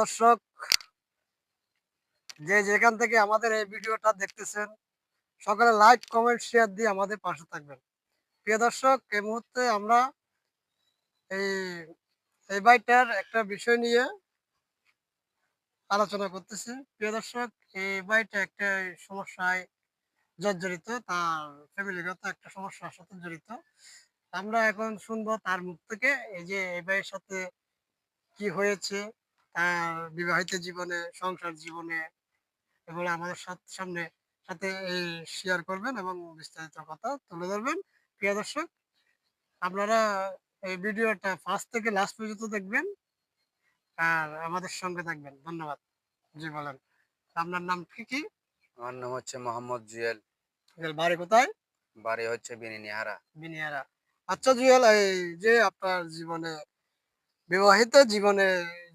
দর্শক। যে যেখান থেকে আমাদের এই ভিডিওটা দেখতেছেন, সকালে লাইক কমেন্ট শেয়ার দিয়ে আমাদের পাশে থাকবেন। প্রিয় দর্শক, এই মুহূর্তে আমরা এই এই বাইটার একটা বিষয় নিয়ে আলোচনা করতেছি। প্রিয় দর্শক, এই বাইটা একটা সমস্যায় জর্জরিত, তার ফ্যামিলিগত একটা সমস্যার সাথে জড়িত। আমরা এখন শুনব তার মুখ থেকে, এই যে এই ভাইয়ের সাথে কি হয়েছে তার বিবাহিত জীবনে সংসার জীবনে এগুলো আমাদের সাথ- সামনে সাথে এই শেয়ার করবেন এবং বিস্তারিত কথা তুলে ধরবেন। প্রিয় দর্শক আপনারা এই ভিডিওটা ফার্স্ট থেকে লাস্ট পর্যন্ত দেখবেন আর আমাদের সঙ্গে থাকবেন। ধন্যবাদ। জি বলেন। আপনার নাম কি কি? আমার নাম হচ্ছে মোহাম্মদ জুয়েল। এর বাড়ি কোথায়? বাড়ি হচ্ছে বিনিনিহারা। বিনিয়ারা আচ্ছা জুয়েল এই যে আপনার জীবনে বিবাহিত জীবনে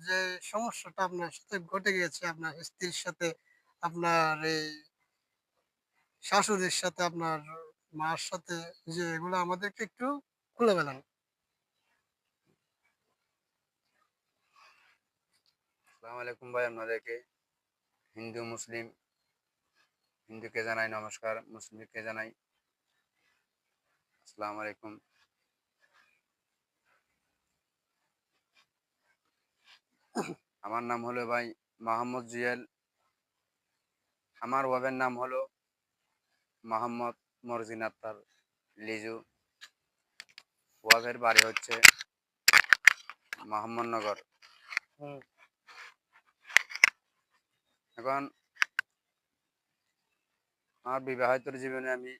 যে সমস্যাটা আপনার সাথে ঘটে গিয়েছে, আপনার স্ত্রীর সাথে, আপনার এই শাশুড়ির সাথে, আপনার মার সাথে, যে এগুলো আমাদেরকে একটু খুলে বলেন। আসসালামু আলাইকুম ভাই, আপনাদেরকে। হিন্দু, মুসলিম, হিন্দুকে জানাই নমস্কার, মুসলিমকে জানাই। আসসালামু আলাইকুম। আমার নাম হলো ভাই মোহাম্মদ জুয়েল। আমার ওয়াবের নাম হলো মোহাম্মদ মরজিন আক্তার লিজু। ওয়াবের বাড়ি হচ্ছে মোহাম্মদনগর হুম। এখন আমার বিবাহিত জীবনে আমি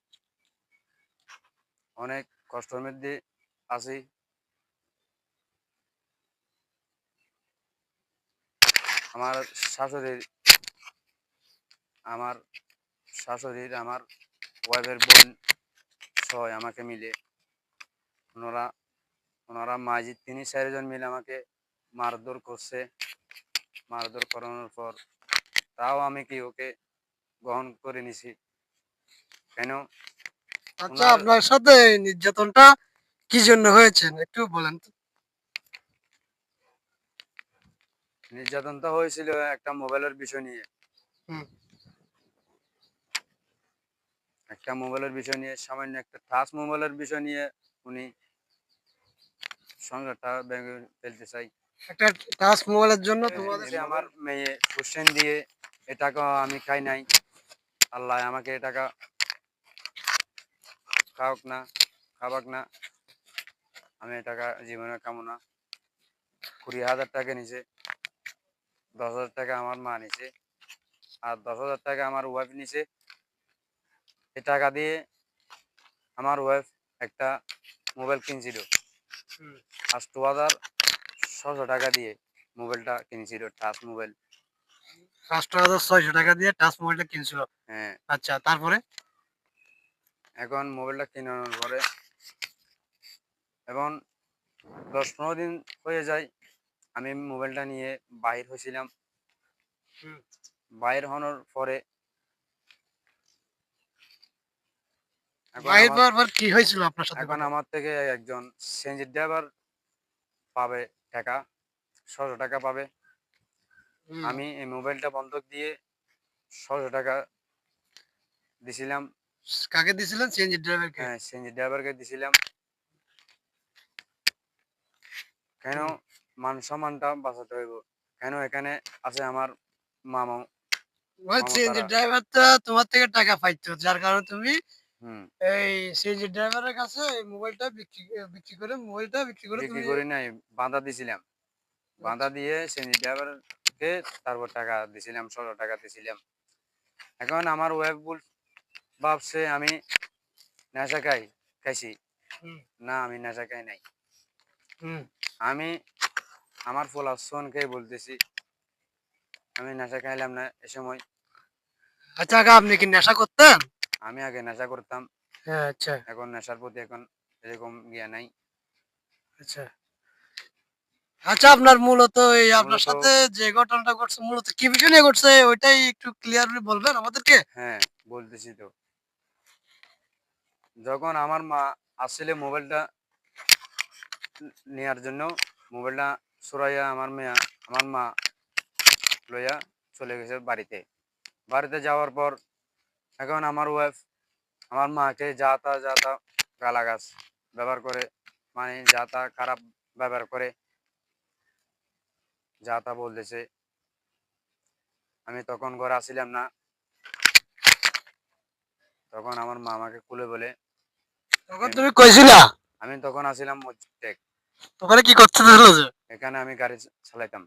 অনেক কষ্টের মধ্যে আছি। আমার শাশুড়ির আমার শাশুড়ির আমার ওয়াইফের বোন সহ আমাকে মিলে ওনারা ওনারা মাঝি তিনি চারজন মিলে আমাকে মারধর করছে। মারধর করানোর পর তাও আমি কি ওকে গ্রহণ করে নিছি? কেন? আচ্ছা আপনার সাথে নির্যাতনটা কি জন্য হয়েছে? একটু বলেন তো। নির্যাতনটা হয়েছিল একটা মোবাইলের বিষয় নিয়ে। একটা মোবাইলের বিষয় নিয়ে সামান্য একটা টাচ মোবাইলের বিষয় নিয়ে উনি সংসারটা ভেঙে ফেলতে চাই। একটা টাচ মোবাইলের জন্য তোমাদের আমার মেয়ে কোশ্চেন দিয়ে এ টাকা আমি খাই নাই। আল্লাহ আমাকে এ টাকা খাওক না খাবাক না। আমি এ টাকা জীবনে কামনা কুড়ি হাজার টাকা নিছে দশ হাজার টাকা আমার মা নিছে। আর দশ হাজার টাকা আমার ওয়াইফ নিছে। এ টাকা দিয়ে আমার ওয়াইফ একটা মোবাইল কিনছিল। হুম। আষ্ট হাজার ছশো টাকা দিয়ে মোবাইলটা কিনেছিল টাচ মোবাইল পাঁচটা হাজার ছয়শো টাকা দিয়ে টাচ মোবাইলটা কিনছিল। হ্যাঁ। আচ্ছা তারপরে? এখন মোবাইলটা কেনানোর পরে এবং দশ পনেরো দিন হয়ে যায়। আমি মোবাইলটা নিয়ে বাহির হয়েছিলাম। বাহির হওয়ার পরে বাইর আমার- পর কি হয়েছিল আপনার সাথে এখন আমার থেকে একজন সেঞ্জির ড্রাইভার পাবে টাকা ছশো টাকা পাবে। আমি এই মোবাইলটা বন্ধক দিয়ে ছশো টাকা দিছিলাম। কাকে দিছিলেন? সিএনজি ড্রাইভারকে? হ্যাঁ সিএনজি ড্রাইভারকে দিছিলাম। কেন। মান সম্মানটা বাঁচাতে হইব। কেন? এখানে আছে আমার মামা সিএনজি ড্রাইভারটা তোমার থেকে টাকা পাইতো যার কারণে তুমি হুম। এই সিএনজি ড্রাইভারের কাছে এই মোবাইলটা বিক্রি বিক্রি করে মোবাইলটা বিক্রি করে বিক্রি করি নাই বাঁধা দিছিলাম। বাঁধা দিয়ে সিএনজি ড্রাইভারকে তারপর টাকা দিছিলাম ষোলো টাকা দিছিলাম। এখন আমার ওয়েব বল ভাবছে আমি নেশা খাই খাইছি। না আমি নেশা খাই নাই। হুম। আমি আমার ফোলা সোনকে বলতেছি। আমি নেশা খাইলাম না এ সময়। আচ্ছা আগে আপনি কি নেশা করতেন? আমি আগে নেশা করতাম। হ্যাঁ আচ্ছা। এখন নেশার প্রতি এখন এরকম ইয়া নাই। আচ্ছা। আচ্ছা আপনার মূলত এই আপনার সাথে যে ঘটনাটা ঘটছে মূলত কি বিষয় নিয়ে ঘটছে ওইটাই একটু ক্লিয়ারলি বলবেন আমাদেরকে? হ্যাঁ বলতেছি তো। যখন আমার মা আসলে মোবাইলটা নেওয়ার জন্য মোবাইলটা সরাইয়া আমার মেয়া আমার মা লইয়া চলে গেছে বাড়িতে। বাড়িতে যাওয়ার পর এখন আমার ওয়াইফ আমার মাকে যা তা যা তা গালাগাছ ব্যবহার করে মানে যা তা খারাপ ব্যবহার করে যা তা বলতেছে। আমি তখন ঘরে আসছিলাম না। তখন আমার মা আমাকে কুলে বলে তখন তুমি কইছিলা? আমি তখন আসছিলাম মসজিদে ওখানে কি করতে যে এখানে আমি গাড়ি চ- চালাইতাম।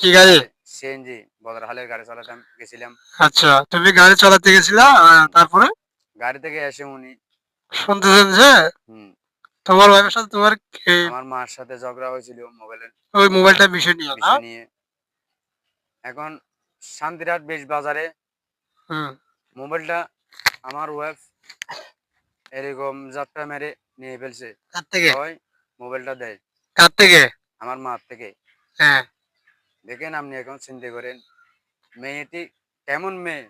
কি গাড়ি? সিএনজি বদরহালের গাড়ি চালাতাম গেছিলাম। আচ্ছা তুমি গাড়ি চালাতে গেছিলা তারপরে? গাড়ি থেকে এসে উনি শুনতেছেন যে? হুম, তোমার ওয়াইফের সাথে তোমার আমার মার সাথে ঝগড়া হয়েছিল মোবাইলের ওই মোবাইলটা বিষয় নিয়ে না? নিয়ে। এখন শান্তিরাট বেশ বাজারে। হুম। মোবাইলটা আমার ওয়াইফ এরকম যাত্রা মেরে নিয়ে ফেলছে। কার থেকে? হয় মোবাইলটা দেয়। কার থেকে? আমার মার থেকে। হ্যাঁ। দেখেন আপনি এখন চিন্তা করেন মেয়েটি কেমন মেয়ে?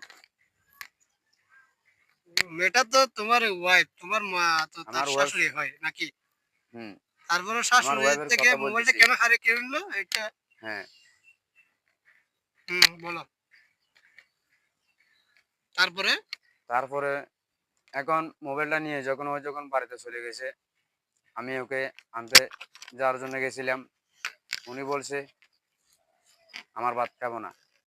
মেয়েটা তো তোমার ওয়াইফ তোমার মা তো তার শাশুড়ি হয় নাকি? হুম। তারপরে শাশুড়ি থেকে মোবাইলটা কেন হারিয়ে কিনলো এটা হ্যাঁ। হুম বলো। তারপরে? তারপরে এখন মোবাইলটা নিয়ে যখন ও যখন বাড়িতে চলে গেছে আমি ওকে আনতে যাওয়ার জন্য গেছিলাম। উনি বলছে আমার ভাত খাব না।